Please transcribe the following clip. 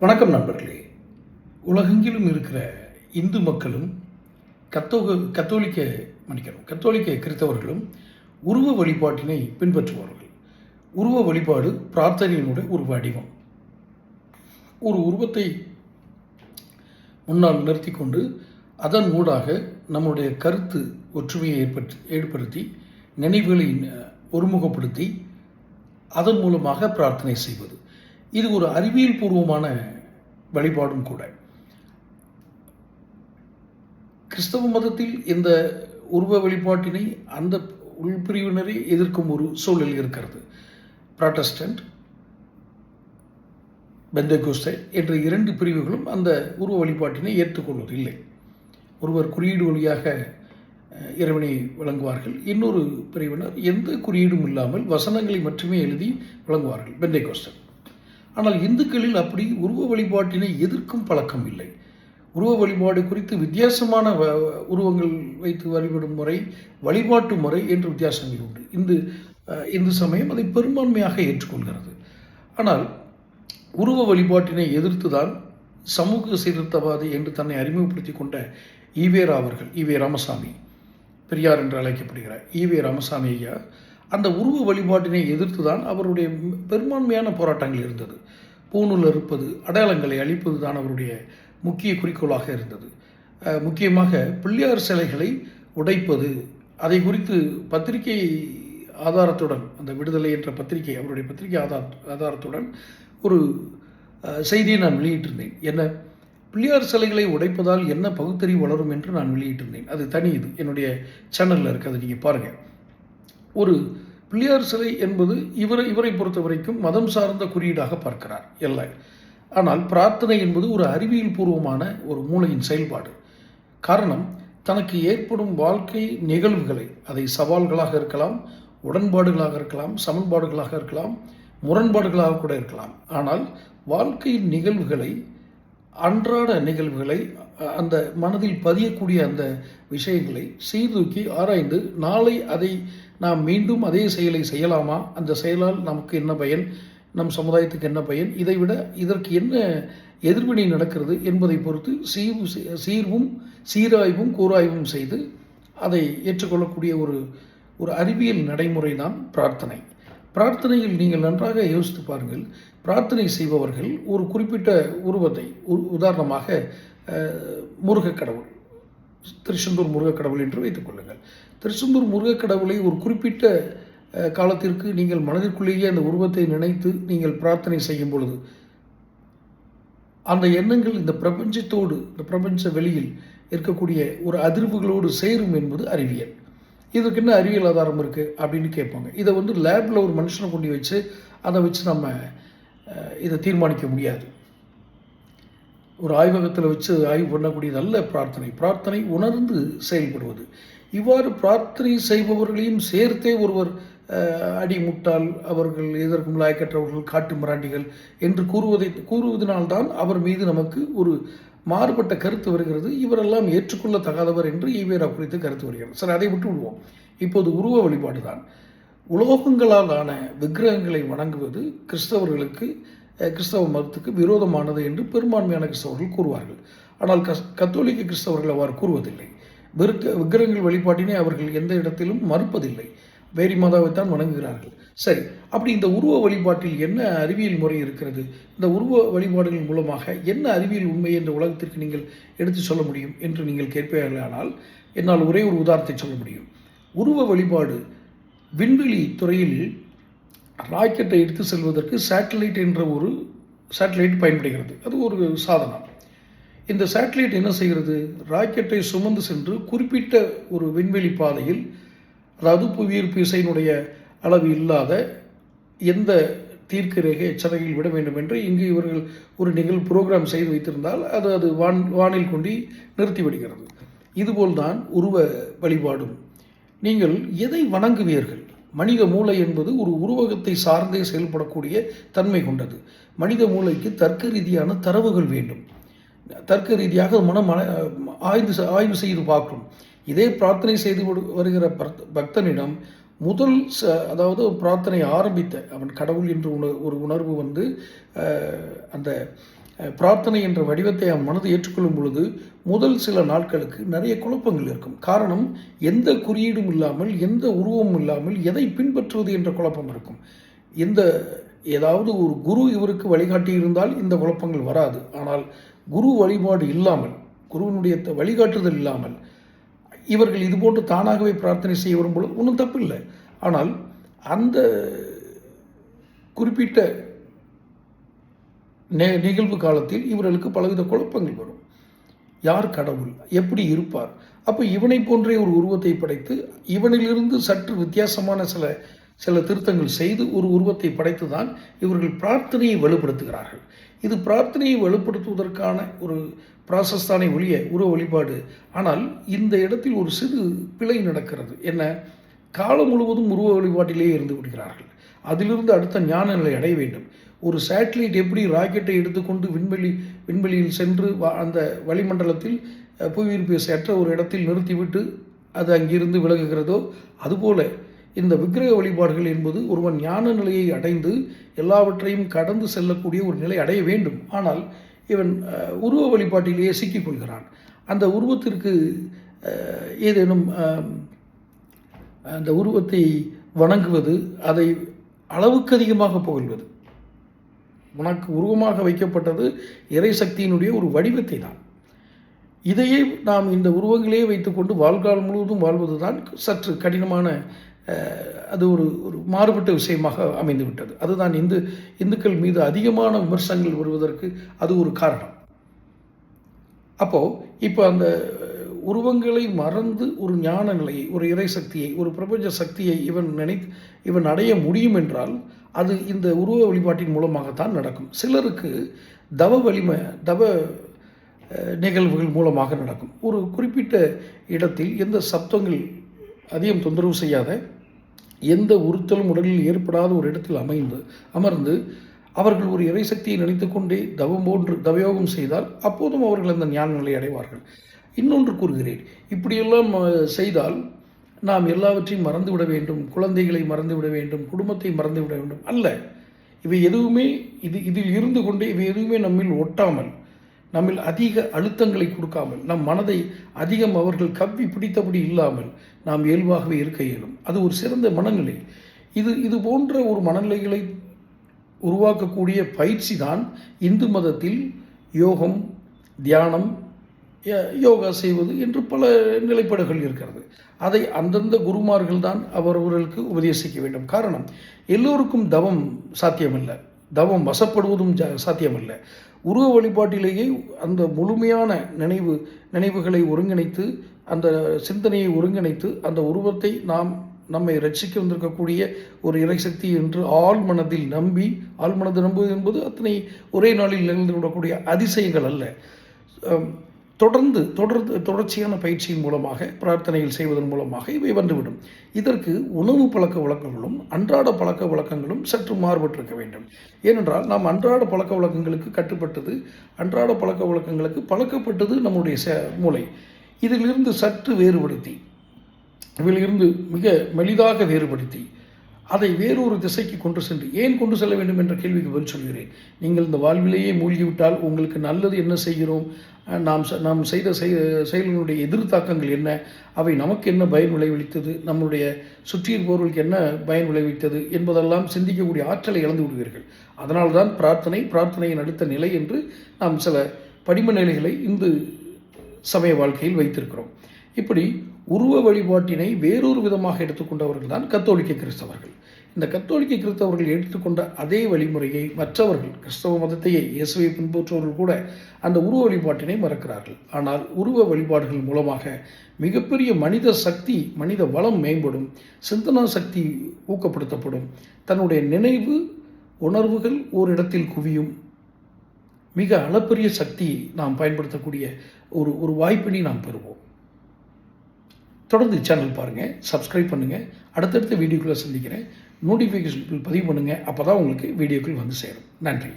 வணக்கம் நண்பர்களே. உலகெங்கிலும் இருக்கிற இந்து மக்களும் கத்தோ கத்தோலிக்க மன்னிக்கணும் கத்தோலிக்க கிறிஸ்தவர்களும் உருவ வழிபாட்டினை பின்பற்றுவார்கள். உருவ வழிபாடு பிரார்த்தனையினுடைய ஒரு வடிவம். ஒரு உருவத்தை முன்னால் நிறுத்தி கொண்டு அதன் ஊடாக நம்முடைய கருத்து ஒற்றுமையை ஏற்படுத்தி ஏற்படுத்தி நினைவுகளை ஒருமுகப்படுத்தி அதன் மூலமாக பிரார்த்தனை செய்வது. இது ஒரு அறிவியல் பூர்வமான வழிபாடும் கூட. கிறிஸ்தவ மதத்தில் இந்த உருவ வழிபாட்டினை அந்த உள்பிரிவினரை எதிர்க்கும் ஒரு சூழல் இருக்கிறது. ப்ராட்டஸ்டன்ட் பெந்தகோஸ்தை என்ற இரண்டு பிரிவுகளும் அந்த உருவ வழிபாட்டினை ஏற்றுக்கொள்வதில்லை. ஒருவர் குறியீடு வழியாக இறைவனை வழங்குவார்கள். இன்னொரு பிரிவினர் எந்த குறியீடும் இல்லாமல் வசனங்களை மட்டுமே எழுதி வழங்குவார்கள். பெந்தைகோஸ்டல் ஆனால் இந்துக்களில் அப்படி உருவ வழிபாட்டினை எதிர்க்கும் பழக்கம் இல்லை. உருவ வழிபாடு குறித்து வித்தியாசமான வ- உருவங்கள் வைத்து வழிபடும் முறை வழிபாட்டு முறை என்று வித்தியாசங்கள் உண்டு. இந்து இந்து சமயம் அதை பெரும்பான்மையாக ஏற்றுக்கொள்கிறது. ஆனால் உருவ வழிபாட்டினை எதிர்த்துதான் சமூக சீர்திருத்தவாதி என்று தன்னை அறிமுகப்படுத்தி கொண்ட ஈவேரா அவர்கள் ஈவே ராமசாமி பெரியார் என்று அழைக்கப்படுகிறார். ஈவே ராமசாமி ஐயா அந்த உருவ வழிபாட்டினை எதிர்த்து தான் அவருடைய பெரும்பான்மையான போராட்டங்கள் இருந்தது. பூணூல் இருப்பது அடையாளங்களை அழிப்பது தான் அவருடைய முக்கிய குறிக்கோளாக இருந்தது. முக்கியமாக பிள்ளையார் சிலைகளை உடைப்பது அதை குறித்து பத்திரிகை ஆதாரத்துடன் அந்த விடுதலை என்ற பத்திரிகை அவருடைய பத்திரிகை ஆதார ஆதாரத்துடன் ஒரு செய்தியை நான் வெளியிட்டிருந்தேன். என்ன? பிள்ளையார் சிலைகளை உடைப்பதால் என்ன பகுத்தறிவு வளரும் என்று நான் வெளியிட்டிருந்தேன். அது தனி இது. என்னுடைய சேனலில் இருக்குது அதை நீங்கள் பாருங்கள் ஒரு பிள்ளையார் சிலை என்பது இவரை இவரை பொறுத்த வரைக்கும் மதம் சார்ந்த குறியீடாக பார்க்கிறார் இல்லை ஆனால் பிரார்த்தனை என்பது ஒரு அறிவியல் பூர்வமான ஒரு மூளையின் செயல்பாடு. காரணம் தனக்கு ஏற்படும் வாழ்க்கை நிகழ்வுகளை அதை சவால்களாக இருக்கலாம் உடன்பாடுகளாக இருக்கலாம் சமன்பாடுகளாக இருக்கலாம் முரண்பாடுகளாக கூட இருக்கலாம். ஆனால் வாழ்க்கையின் நிகழ்வுகளை அன்றாட நிகழ்வுகளை அந்த மனதில் பதியக்கூடிய அந்த விஷயங்களை சீர்தூக்கி ஆராய்ந்து நாளை அதை நாம் மீண்டும் அதே செயலை செய்யலாமா? அந்த செயலால் நமக்கு என்ன பயன்? நம் சமுதாயத்துக்கு என்ன பயன்? இதைவிட இதற்கு என்ன எதிர்வினை நடக்கிறது என்பதை பொறுத்து சீர்வு சீர்வும் சீராய்வும் கூராய்வும் செய்து அதை ஏற்றுக்கொள்ளக்கூடிய ஒரு ஒரு அறிவியல் நடைமுறை தான் பிரார்த்தனை. பிரார்த்தனையில் நீங்கள் நன்றாக யோசித்து பாருங்கள். பிரார்த்தனை செய்பவர்கள் ஒரு குறிப்பிட்ட உருவத்தை உ- உதாரணமாக முருகக்கடவுள். முருகக் கடவுள் திருச்செந்தூர் முருகக்கடவுள் என்று வைத்துக் கொள்ளுங்கள். திருச்செந்தூர் முருகக் கடவுளை ஒரு குறிப்பிட்ட காலத்திற்கு நீங்கள் மனதிற்குள்ளேயே அந்த உருவத்தை நினைத்து நீங்கள் பிரார்த்தனை செய்யும் பொழுது அந்த எண்ணங்கள் இந்த பிரபஞ்சத்தோடு இந்த பிரபஞ்ச வெளியில் இருக்கக்கூடிய ஒரு அதிர்வுகளோடு சேரும் என்பது அறிவியல். இதுக்கு என்ன அறிவியல் ஆதாரம் இருக்குது அப்படின்னு கேட்பாங்க. இதை வந்து லேபில் ஒரு மனுஷனை கொண்டு வச்சு அதை வச்சு நம்ம இதை தீர்மானிக்க முடியாது. ஒரு ஆய்வகத்தில் வச்சு ஆய்வு பண்ணக்கூடியதல்ல பிரார்த்தனை. பிரார்த்தனை உணர்ந்து செயல்படுவது. இவ்வாறு பிரார்த்தனை செய்பவர்களையும் சேர்த்தே ஒருவர் அடிமுட்டால் அவர்கள் எதற்கும் லாயக்கற்றவர்கள் காட்டு மிராண்டிகள் என்று கூறுவதை கூறுவதனால்தான் அவர் மீது நமக்கு ஒரு மாறுபட்ட கருத்து வருகிறது. இவரெல்லாம் ஏற்றுக்கொள்ளத்தகாதவர் என்று ஈவேரா குறித்து கருத்து வருகிறது. சரி அதை விட்டு விடுவோம். இப்போது உருவ வழிபாடு தான் உலோகங்களால் ஆன விக்கிரகங்களை வணங்குவது கிறிஸ்தவர்களுக்கு கிறிஸ்தவ மதத்துக்கு விரோதமானது என்று பெரும்பான்மையான கிறிஸ்தவர்கள் கூறுவார்கள். ஆனால் கஸ் கத்தோலிக்க கிறிஸ்தவர்கள் அவ்வாறு கூறுவதில்லை. விருக்க விக்கிரகங்கள் வழிபாட்டினை அவர்கள் எந்த இடத்திலும் மறுப்பதில்லை. வேரி மாதாவைத்தான் வணங்குகிறார்கள். சரி அப்படி இந்த உருவ வழிபாட்டில் என்ன அறிவியல் முறை இருக்கிறது? இந்த உருவ வழிபாடுகள் மூலமாக என்ன அறிவியல் உண்மை என்ற உலகத்திற்கு நீங்கள் எடுத்து சொல்ல முடியும் என்று நீங்கள் கேட்பீர்களானால் என்னால் ஒரே ஒரு உதாரணத்தை சொல்ல முடியும். உருவ வழிபாடு விண்வெளி துறையில் ராக்கெட்டை எடுத்து செல்வதற்கு சேட்டலைட் என்ற ஒரு சேட்டலைட் பயன்படுகிறது. அது ஒரு சாதனம். இந்த சேட்டலைட் என்ன செய்கிறது? ராக்கெட்டை சுமந்து சென்று குறிப்பிட்ட ஒரு விண்வெளி பாதையில் அதாவது புவியீர்ப்பு இசையினுடைய அளவு இல்லாத எந்த தீர்க்க ரேகை எச்சரையில் விட வேண்டும் என்று இங்கு இவர்கள் ஒரு நிகழ் புரோகிராம் செய்து வைத்திருந்தால் அது அது வான் வானில் கொண்டு நிறுத்திவிடுகிறது இதுபோல்தான் உருவ வழிபாடும். நீங்கள் எதை வணங்குவீர்கள்? மனித மூளை என்பது ஒரு உருவகத்தை சார்ந்தே செயல்படக்கூடிய தன்மை கொண்டது. மனித மூளைக்கு தர்க்க ரீதியான தரவுகள் வேண்டும். தர்க்க ரீதியாக மனம் ஆய்வு செ- ஆய்வு செய்து பார்க்கும். இதே பிரார்த்தனை செய்து வருகிற பக்தனிடம் முதல் ச அதாவது பிரார்த்தனை ஆரம்பித்த அவன் கடவுள் என்று உண ஒரு உணர்வு வந்து அந்த பிரார்த்தனை என்ற வடிவத்தை அவன் மனது ஏற்றுக்கொள்ளும் பொழுது முதல் சில நாட்களுக்கு நிறைய குழப்பங்கள் இருக்கும். காரணம் எந்த குறியீடும் இல்லாமல் எந்த உருவமும் இல்லாமல் எதை பின்பற்றுவது என்ற குழப்பம் இருக்கும். எந்த ஏதாவது ஒரு குரு இவருக்கு வழிகாட்டி இருந்தால் இந்த குழப்பங்கள் வராது. ஆனால் குரு வழிபாடு இல்லாமல் குருவினுடைய த- வழிகாட்டுதல் இல்லாமல் இவர்கள் இதுபோன்று தானாகவே பிரார்த்தனை செய்ய வரும்பொழுது ஒன்றும் தப்பு இல்லை ஆனால் அந்த குறிப்பிட்ட நெ நிகழ்வு காலத்தில் இவர்களுக்கு பலவித குழப்பங்கள் வரும். யார் கடவுள்? எப்படி இருப்பார்? அப்போ இவனை போன்றே ஒரு உருவத்தை படைத்து இவனிலிருந்து சற்று வித்தியாசமான சில சில திருத்தங்கள் செய்து ஒரு உருவத்தை படைத்து தான் இவர்கள் பிரார்த்தனையை வலுப்படுத்துகிறார்கள். இது பிரார்த்தனையை வலுப்படுத்துவதற்கான ஒரு ப்ராசஸ் தானே ஒழிய உருவ வழிபாடு. ஆனால் இந்த இடத்தில் ஒரு சிறு பிழை நடக்கிறது. என்ன? காலம் முழுவதும் உருவ வழிபாட்டிலேயே இருந்து விடுகிறார்கள். அதிலிருந்து அடுத்த ஞான நிலை அடைய வேண்டும். ஒரு சேட்டலைட் எப்படி ராக்கெட்டை எடுத்துக்கொண்டு விண்வெளி விண்வெளியில் சென்று அந்த வளிமண்டலத்தில் புவியீர்ப்பு அற்ற ஒரு இடத்தில் நிறுத்திவிட்டு அது அங்கிருந்து விலகுகிறதோ அதுபோல இந்த விக்கிரக வழிபாடுகள் என்பது ஒருவன் ஞான நிலையை அடைந்து எல்லாவற்றையும் கடந்து செல்லக்கூடிய ஒரு நிலை அடைய வேண்டும். ஆனால் இவன் உருவ வழிபாட்டிலேயே சிக்கிக்கொள்கிறான் அந்த உருவத்திற்கு ஏதேனும் அந்த உருவத்தை வணங்குவது அதை அளவுக்கு அதிகமாக புகழ்வது. உனக்கு உருவமாக வைக்கப்பட்டது இறை சக்தியினுடைய ஒரு வடிவத்தை தான். இதையே நாம் இந்த உருவங்களே வைத்துக்கொண்டு வாழ்காலம் முழுவதும் வாழ்வது தான் சற்று கடினமான அது ஒரு ஒரு மாறுபட்ட விஷயமாக அமைந்து விட்டது அதுதான் இந்து இந்துக்கள் மீது அதிகமான விமர்சனங்கள் வருவதற்கு அது ஒரு காரணம். அப்போது இப்போ அந்த உருவங்களை மறந்து ஒரு ஞான நிலையை ஒரு இறை சக்தியை ஒரு பிரபஞ்ச சக்தியை இவன் நினைத்து இவன் அடைய முடியும் என்றால் அது இந்த உருவ வழிபாட்டின் மூலமாகத்தான் நடக்கும். சிலருக்கு தவ வலிமை தவ நிகழ்வுகள் மூலமாக நடக்கும். ஒரு குறிப்பிட்ட இடத்தில் எந்த சப்தங்கள் அதிகம் தொந்தரவு செய்யாத எந்த உறுத்தலும் உடலில் ஏற்படாத ஒரு இடத்தில் அமைந்து அமர்ந்து அவர்கள் ஒரு இறைசக்தியை நினைத்துக்கொண்டே தவம் போன்று தவயோகம் செய்தால் அப்போதும் அவர்கள் அந்த ஞான நிலை அடைவார்கள். இன்னொன்று கூறுகிறேன். இப்படியெல்லாம் செய்தால் நாம் எல்லாவற்றையும் மறந்துவிட வேண்டும் குழந்தைகளை மறந்துவிட வேண்டும் குடும்பத்தை மறந்துவிட வேண்டும் அல்ல. இவை எதுவுமே இது இதில் இருந்து கொண்டே இவை எதுவுமே நம்மில் ஒட்டாமல் நம்மில் அதிக அழுத்தங்களை கொடுக்காமல் நம் மனதை அதிகம் அவர்கள் கவ்வி பிடித்தபடி இல்லாமல் நாம் இயல்பாகவே இருக்க இயலும். அது ஒரு சிறந்த மனநிலை. இது இது போன்ற ஒரு மனநிலைகளை உருவாக்கக்கூடிய பயிற்சி தான் இந்து மதத்தில் யோகம் தியானம் யோகா செய்வது என்று பல நிலைப்பாடுகள் இருக்கிறது. அதை அந்தந்த குருமார்கள் தான் அவரவர்களுக்கு உபதேசிக்க வேண்டும். காரணம் எல்லோருக்கும் தவம் சாத்தியமில்லை. தவம் வசப்படுவதும் ஜ சாத்தியமல்ல. உருவ வழிபாட்டிலேயே அந்த முழுமையான நினைவு நினைவுகளை ஒருங்கிணைத்து அந்த சிந்தனையை ஒருங்கிணைத்து அந்த உருவத்தை நாம் நம்மை ரட்சிக்க வந்திருக்கக்கூடிய ஒரு இறைசக்தி என்று ஆள் மனதில் நம்பி ஆள் மனது நம்புவது என்பது அத்தனை ஒரே நாளில் நிகழ்ந்து விடக்கூடிய அதிசயங்கள் அல்ல. தொடர்ந்து தொடர்ந்து தொடர்ச்சியான பயிற்சியின் மூலமாக பிரார்த்தனையில் செய்வதன் மூலமாக இவை வந்துவிடும். இதற்கு உணவு பழக்க வழக்கங்களும் அன்றாட பழக்க வழக்கங்களும் சற்று மாறுபட்டிருக்க வேண்டும். ஏனென்றால் நாம் அன்றாட பழக்க வழக்கங்களுக்கு கட்டுப்பட்டது அன்றாட பழக்க வழக்கங்களுக்கு பழக்கப்பட்டது நம்முடைய ச மூளை. இதிலிருந்து சற்று வேறுபடுத்தி இதிலிருந்து மிக மெலிதாக வேறுபடுத்தி அதை வேறொரு திசைக்கு கொண்டு சென்று ஏன் கொண்டு செல்ல வேண்டும் என்ற கேள்விக்கு பதில் சொல்கிறேன். நீங்கள் இந்த வாழ்விலேயே மூழ்கிவிட்டால் உங்களுக்கு நல்லது என்ன செய்கிறோம்? நாம் செ- நாம் செய்த செய- செயல்களுடைய எதிர்த்தாக்கங்கள் என்ன? அவை நமக்கு என்ன பயன் விளைவித்தது? நம்முடைய சுற்றியிருப்பவர்களுக்கு என்ன பயன் விளைவித்தது? என்பதெல்லாம் சிந்திக்கக்கூடிய ஆற்றலை இழந்து விடுவீர்கள். அதனால்தான் பிரார்த்தனை பிரார்த்தனையின் அடுத்த நிலை என்று நாம் சில படிம நிலைகளை இந்து சமய வாழ்க்கையில் வைத்திருக்கிறோம். இப்படி உருவ வழிபாட்டினை வேறொரு விதமாக எடுத்துக்கொண்டவர்கள் தான் கத்தோலிக்க கிறிஸ்தவர்கள். இந்த கத்தோலிக்க கிறிஸ்தவர்கள் எடுத்துக்கொண்ட அதே வழிமுறையை மற்றவர்கள் கிறிஸ்தவ மதத்தையே இயேசுவை பின்பற்றுவர்கள் கூட அந்த உருவ வழிபாட்டினை மறக்கிறார்கள். ஆனால் உருவ வழிபாடுகள் மூலமாக மிகப்பெரிய மனித சக்தி மனித வளம் மேம்படும் சிந்தனா சக்தி ஊக்கப்படுத்தப்படும். தன்னுடைய நினைவு உணர்வுகள் ஓரிடத்தில் குவியும். மிக அளப்பரிய சக்தியை நாம் பயன்படுத்தக்கூடிய ஒரு ஒரு வாய்ப்பினை நாம் பெறுவோம். தொடர்ந்து சேனல் பாருங்கள் சப்ஸ்கிரைப் பண்ணுங்கள் அடுத்தடுத்த வீடியோக்களை சந்திக்கிறேன். நோட்டிஃபிகேஷன் பதிவு பண்ணுங்கள் அப்போ தான் உங்களுக்கு வீடியோக்கள் வந்து சேரும். நன்றி.